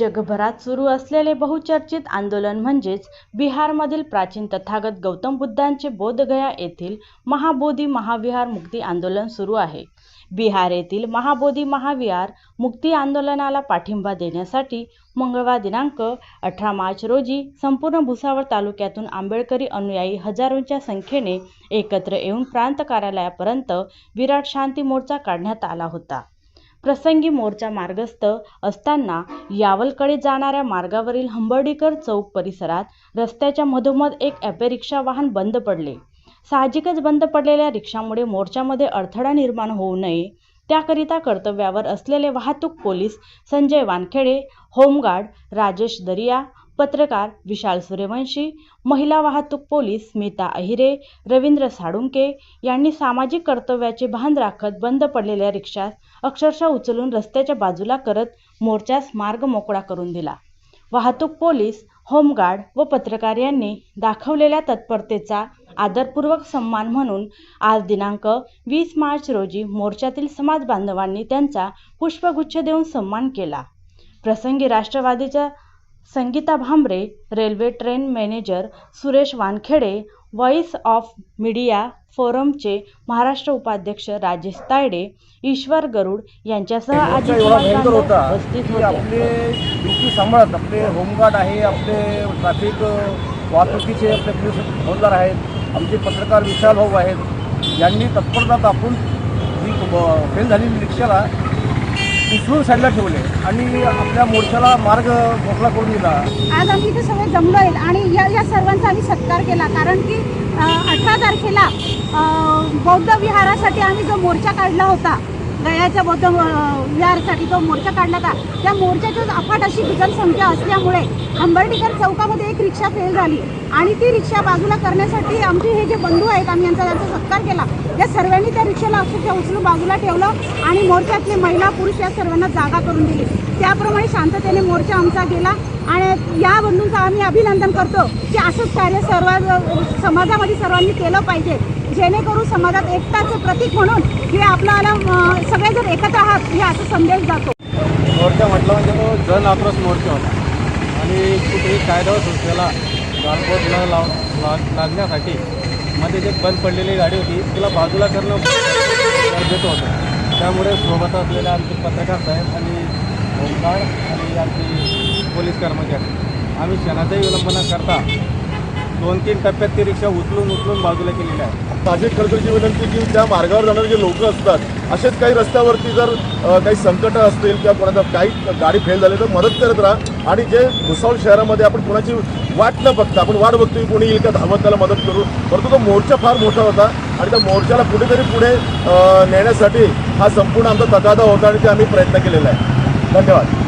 जगभरात सुरू असलेले बहुचर्चित आंदोलन म्हणजेच बिहारमधील प्राचीन तथागत गौतम बुद्धांचे बोधगया येथील महाबोधी महाविहार मुक्ती आंदोलन सुरू आहे. बिहार येथील महाबोधी महाविहार मुक्ती आंदोलनाला पाठिंबा देण्यासाठी मंगळवार दिनांक अठरा मार्च रोजी संपूर्ण भुसावळ तालुक्यातून आंबेडकरी अनुयायी हजारोंच्या संख्येने एकत्र येऊन प्रांत कार्यालयापर्यंत विराट शांती मोर्चा काढण्यात आला होता. प्रसंगी मोर्चा मार्गस्थ असताना यावलकडे जाणाऱ्या मार्गावरील हंबर्डीकर चौक परिसरात रस्त्याच्या मधोमध एक ॲपे रिक्षा वाहन बंद पडले. साहजिकच बंद पडलेल्या रिक्षामुळे मोर्चामध्ये अडथळा निर्माण होऊ नये त्याकरिता कर्तव्यावर असलेले वाहतूक police Sanjay Wankhede home guard Rajesh Dariya पत्रकार विशाल सूर्यवंशी महिला वाहतूक पोलीस स्मिता अहिरे रवींद्र साडुंके यांनी सामाजिक कर्तव्याचे भान राखत बंद पडलेल्या रिक्षास अक्षरशः उचलून रस्त्याच्या बाजूला करत मोर्चास मार्ग मोकळा करून दिला. वाहतूक पोलीस होमगार्ड व पत्रकार यांनी दाखवलेल्या तत्परतेचा आदरपूर्वक सन्मान म्हणून आज दिनांक वीस मार्च रोजी मोर्चातील समाज बांधवांनी त्यांचा पुष्पगुच्छ देऊन सन्मान केला. प्रसंगी राष्ट्रवादीच्या Sangeeta Bhambare railway train manager Suresh Wankhede voice of media फोरमचे Maharashtra उपाध्यक्ष राजेश तायडे ईश्वर गरुड यांच्यासह उपस्थित आपले ड्युटी सांभाळत आपले होमगार्ड आहे आपले ट्रॅफिक वाहतुकीचे आपले पोलीस हौलदार आहेत आमचे पत्रकार विशाल भाऊ आहेत यांनी तत्परता दाखवून फेल झालेली रिक्षाला उचलून साईडला ठेवले. आणि आपल्या मोर्चाला मार्ग मोकळा करून दिला. आज आम्ही इथे सगळे जमलो आहेत. आणि या या सर्वांचा आम्ही सत्कार केला. कारण की अठरा तारखेला बौद्ध विहारासाठी आम्ही जो मोर्चा काढला होता गयाच्या बौद्ध विहारसाठी जो मोर्चा काढला होता. त्या मोर्चाची अफाट अशी संख्या असल्यामुळे अंबर्डीकर चौकामध्ये एक रिक्षा फेल झाली. आणि ती रिक्षा बाजूला करण्यासाठी आमचे हे जे बंधू आहेत आम्ही यांचा त्यांचा सत्कार केला. या सर्वांनी त्या रिक्षाला अक्षरशः उचलून बाजूला ठेवलं आणि मोर्चातले महिला पुरुष या सर्वांना जागा करून दिली. त्याप्रमाणे शांततेने मोर्चा आमचा गेला आणि या बंधूंचं आम्ही अभिनंदन करतो की असंच कार्य सर्व समाजामध्ये सर्वांनी केलं पाहिजे. जेणेकरून समाजात एकताचं प्रतीक म्हणून हे आपल्याला सगळे सगळेजण एकत्र आहात हे असं संदेश जातो. मोर्चा म्हटलं म्हणजे तो जन आक्रोश मोर्चा होता. आणि कुठेही कायदा व सुरक्षेला गालबोट न लाव लागण्यासाठी मध्ये जे बंद पडलेली गाडी होती तिला बाजूला करणं गरजेचं होतं. त्यामुळे सोबत असलेले आमचे पत्रकार साहेब आणि होमगार्ड आणि आमचे पोलीस कर्मचारी आम्ही क्षणाचाही विलंबना करता दोन तीन टप्प्यात ती रिक्षा उचलून उचलून बाजूला केलेली आहे. माझी खडकरची विनंती की त्या मार्गावर जाणारे जे लोक असतात असेच काही रस्त्यावरती जर काही संकट असतील किंवा कोणाचा काही गाडी फेल झाली तर मदत करत राहा. आणि जे भुसावळ शहरामध्ये आपण कोणाची वाट न बघता आपण वाट बघतो कोणी येईल का धावत त्याला मदत करू. परंतु तो मोर्चा फार मोठा होता आणि त्या मोर्चाला कुठेतरी पुढे नेण्यासाठी हा संपूर्ण आमचा तगादा होता आणि ते आम्ही प्रयत्न केलेला आहे. धन्यवाद.